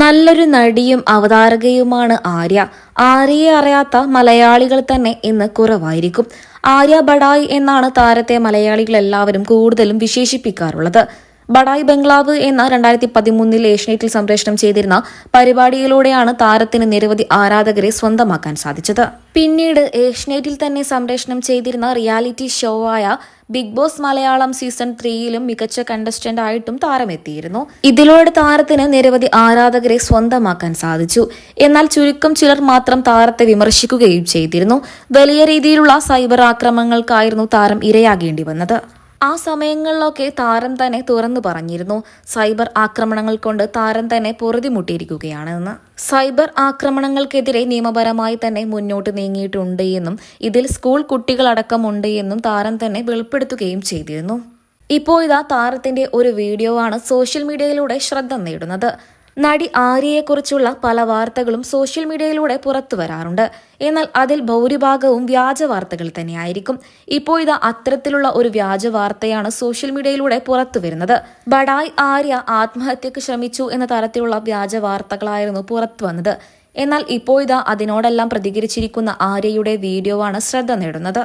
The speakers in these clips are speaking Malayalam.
നല്ലൊരു നടിയും അവതാരകയുമാണ് ആര്യ. ആര്യയെ അറിയാത്ത മലയാളികൾ തന്നെ ഇന്ന് കുറവായിരിക്കും. ആര്യ ബഡായ് എന്നാണ് താരത്തെ മലയാളികൾ എല്ലാവരും കൂടുതലും വിശേഷിപ്പിക്കാറുള്ളത്. ബഡായ് ബംഗ്ലാവ് എന്ന രണ്ടായിരത്തി പതിമൂന്നിൽ ഏഷ്യനെറ്റിൽ സംപ്രേഷണം ചെയ്തിരുന്ന പരിപാടിയിലൂടെയാണ് താരത്തിന് നിരവധി ആരാധകരെ സ്വന്തമാക്കാൻ സാധിച്ചത്. പിന്നീട് ഏഷ്യനെറ്റിൽ തന്നെ സംപ്രേഷണം ചെയ്തിരുന്ന റിയാലിറ്റി ഷോ ആയ ബിഗ് ബോസ് മലയാളം സീസൺ ത്രീയിലും മികച്ച കണ്ടസ്റ്റന്റ് ആയിട്ടും താരമെത്തിയിരുന്നു. ഇതിലൂടെ താരത്തിന് നിരവധി ആരാധകരെ സ്വന്തമാക്കാൻ സാധിച്ചു. എന്നാൽ ചുരുക്കം ചിലർ മാത്രം താരത്തെ വിമർശിക്കുകയും ചെയ്തിരുന്നു. വലിയ രീതിയിലുള്ള സൈബർ ആക്രമണങ്ങൾക്കായിരുന്നു താരം ഇരയാകേണ്ടി വന്നത്. ആ സമയങ്ങളിലൊക്കെ താരം തന്നെ തുറന്നു പറഞ്ഞിരുന്നു. സൈബർ ആക്രമണങ്ങൾ കൊണ്ട് താരം തന്നെ പൊറുതിമുട്ടിയിരിക്കുകയാണെന്ന്. സൈബർ ആക്രമണങ്ങൾക്കെതിരെ നിയമപരമായി തന്നെ മുന്നോട്ട് നീങ്ങിയിട്ടുണ്ട് എന്നും ഇതിൽ സ്കൂൾ കുട്ടികളടക്കമുണ്ട് എന്നും താരം തന്നെ വെളിപ്പെടുത്തുകയും ചെയ്തിരുന്നു. ഇപ്പോൾ ഇതാ താരത്തിന്റെ ഒരു വീഡിയോ ആണ് സോഷ്യൽ മീഡിയയിലൂടെ ശ്രദ്ധ നേടുന്നത്. നടി ആര്യയെക്കുറിച്ചുള്ള പല വാർത്തകളും സോഷ്യൽ മീഡിയയിലൂടെ പുറത്തു വരാറുണ്ട്. എന്നാൽ അതിൽ ഭൂരിഭാഗവും വ്യാജ വാർത്തകൾ തന്നെയായിരിക്കും. ഇപ്പോൾ ഇത് അത്തരത്തിലുള്ള ഒരു വ്യാജ വാർത്തയാണ് സോഷ്യൽ മീഡിയയിലൂടെ പുറത്തു വരുന്നത്. ബഡായ് ആര്യ ആത്മഹത്യക്ക് ശ്രമിച്ചു എന്ന തരത്തിലുള്ള വ്യാജ വാർത്തകളായിരുന്നു പുറത്തു വന്നത്. എന്നാൽ ഇപ്പോൾ ഇതാ അതിനോടെല്ലാം പ്രതികരിച്ചിരിക്കുന്ന ആര്യയുടെ വീഡിയോ ആണ് ശ്രദ്ധ നേടുന്നത്.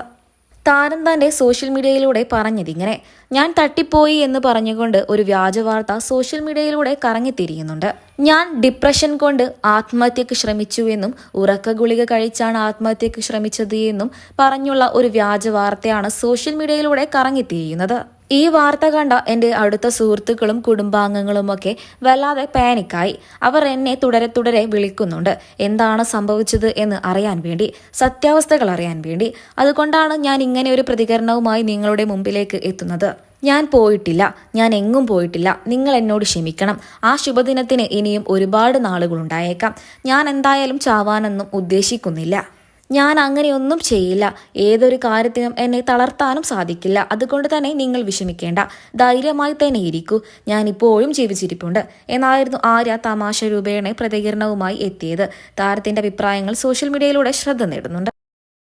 താരം തന്റെ സോഷ്യൽ മീഡിയയിലൂടെ പറഞ്ഞതിങ്ങനെ ഞാൻ തട്ടിപ്പോയി എന്ന് പറഞ്ഞുകൊണ്ട് ഒരു വ്യാജ വാർത്ത സോഷ്യൽ മീഡിയയിലൂടെ കറങ്ങിത്തിരിയുന്നുണ്ട്. ഞാൻ ഡിപ്രഷൻ കൊണ്ട് ആത്മഹത്യക്ക് ശ്രമിച്ചു എന്നും ഉറക്ക ഗുളിക കഴിച്ചാണ് ആത്മഹത്യക്ക് ശ്രമിച്ചത് എന്നും പറഞ്ഞുള്ള ഒരു വ്യാജ വാർത്തയാണ് സോഷ്യൽ മീഡിയയിലൂടെ കറങ്ങിത്തിരിയുന്നത്. ഈ വാർത്ത കണ്ട എന്റെ അടുത്ത സുഹൃത്തുക്കളും കുടുംബാംഗങ്ങളുമൊക്കെ വല്ലാതെ പാനിക്കായി. അവർ എന്നെ തുടരെ തുടരെ വിളിക്കുന്നുണ്ട്. എന്താണ് സംഭവിച്ചത് എന്ന് അറിയാൻ വേണ്ടി സത്യാവസ്ഥകൾ അറിയാൻ വേണ്ടി. അതുകൊണ്ടാണ് ഞാൻ ഇങ്ങനെ ഒരു പ്രതികരണവുമായി നിങ്ങളുടെ മുമ്പിലേക്ക് എത്തുന്നത്. ഞാൻ പോയിട്ടില്ല. ഞാൻ എങ്ങും പോയിട്ടില്ല. നിങ്ങൾ എന്നോട് ക്ഷമിക്കണം. ആ ശുഭദിനത്തിന് ഇനിയും ഒരുപാട് നാളുകളുണ്ടായേക്കാം ഞാൻ എന്തായാലും ചാവാനൊന്നും ഉദ്ദേശിക്കുന്നില്ല. ഞാൻ അങ്ങനെയൊന്നും ചെയ്യില്ല. ഏതൊരു കാര്യത്തിനും എന്നെ തളർത്താനും സാധിക്കില്ല. അതുകൊണ്ട് തന്നെ നിങ്ങൾ വിഷമിക്കേണ്ട. ധൈര്യമായി തന്നെ ഇരിക്കൂ. ഞാൻ ഇപ്പോഴും ജീവിച്ചിരിപ്പുണ്ട്. എന്നായിരുന്നു ആര്യ തമാശ രൂപേണ പ്രതികരണവുമായി എത്തിയത്. താരത്തിന്റെ അഭിപ്രായങ്ങൾ സോഷ്യൽ മീഡിയയിലൂടെ ശ്രദ്ധ നേടുന്നുണ്ട്.